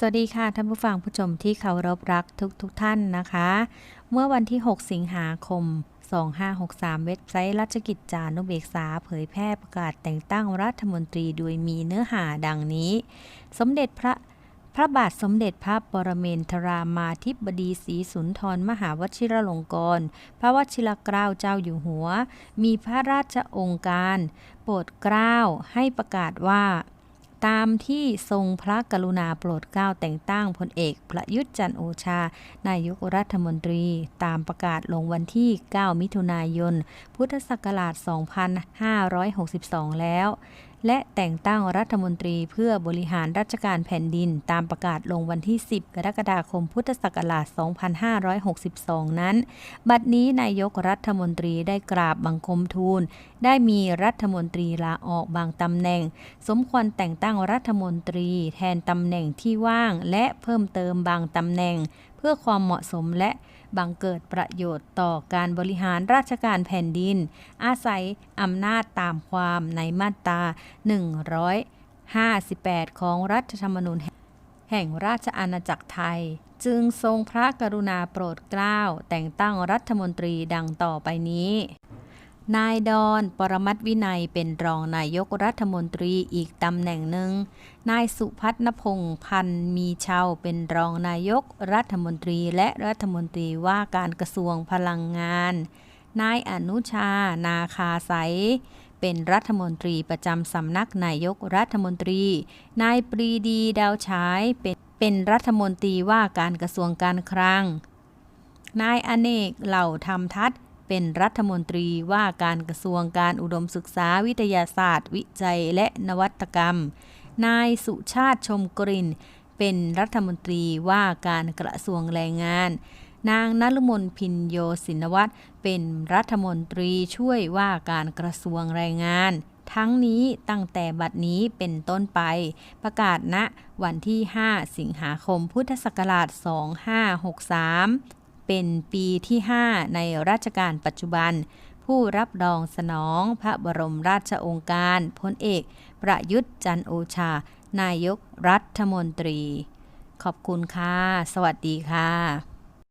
สวัสดีค่ะท่านผู้ฟังผู้ชมที่เคารพรักทุกทุกท่านนะคะ เมื่อวันที่ 6 สิงหาคม 2563 เว็บไซต์ราชกิจจานุเบกษาเผยแพร่ประกาศแต่งตั้งรัฐมนตรีโดยมีเนื้อหาดังนี้ สมเด็จพระพระบาทสมเด็จพระปรเมนทรามาธิบดีศรีสุนทรมหาวชิรลงกรณพระวชิรเกล้าเจ้าอยู่หัว มีพระราชองค์การ โปรดเกล้าให้ประกาศว่า ตามที่ทรงพระกรุณาโปรดเกล้าแต่งตั้งพลเอกประยุทธ์จันโอชา นายกรัฐมนตรี ตามประกาศลงวันที่ 9 มิถุนายน พุทธศักราช 2562 แล้ว และแต่งตั้งรัฐมนตรีเพื่อบริหารราชการแผ่นดินตามประกาศลงวันที่ 10 กรกฎาคมพุทธศักราช 2562 นั้น บัดนี้นายกรัฐมนตรีได้กราบบังคมทูล ได้มีรัฐมนตรีลาออกบางตำแหน่ง สมควรแต่งตั้งรัฐมนตรีแทนตำแหน่งที่ว่าง และเพิ่มเติมบางตำแหน่ง เพื่อความเหมาะสมและบังเกิดประโยชน์ต่อการบริหารราชการแผ่นดิน อาศัยอำนาจตามความในมาตรา 158 ของรัฐธรรมนูญแห่งราชอาณาจักรไทย จึงทรงพระกรุณาโปรดเกล้าแต่งตั้งรัฐมนตรีดังต่อไปนี้ นายดอน ปรมัตวินัยเป็นรองนายกรัฐมนตรีอีกตำแหน่งหนึ่ง นายสุพัฒนพงษ์พันธ์มีเชาเป็นรองนายกรัฐมนตรีและรัฐมนตรีว่าการกระทรวงพลังงาน นายอนุชา นาคาใส เป็นรัฐมนตรีประจำสำนักนายกรัฐมนตรี นายปรีดีดาวฉายเป็นเป็นรัฐมนตรีว่าการกระทรวงการคลัง นายอเนกเหล่าธรรมทัศน์ เป็นรัฐมนตรีว่าการกระทรวงการอุดมศึกษาวิทยาศาสตร์ วิจัยและนวัตกรรม นายสุชาติชมกลิ่นเป็นรัฐมนตรีว่าการกระทรวงแรงงาน นางนฤมลพินโยสินวัตรเป็นรัฐมนตรีช่วยว่าการกระทรวงแรงงาน ทั้งนี้ตั้งแต่บัดนี้เป็นต้นไป ประกาศณวันที่ 5 สิงหาคมพุทธศักราช 2563 เป็นปีที่5ในราชการปัจจุบัน ผู้รับรองสนองพระบรมราชองค์การพลเอก ประยุทธ์จันโอชา นายกรัฐมนตรี ขอบคุณค่ะ สวัสดีค่ะ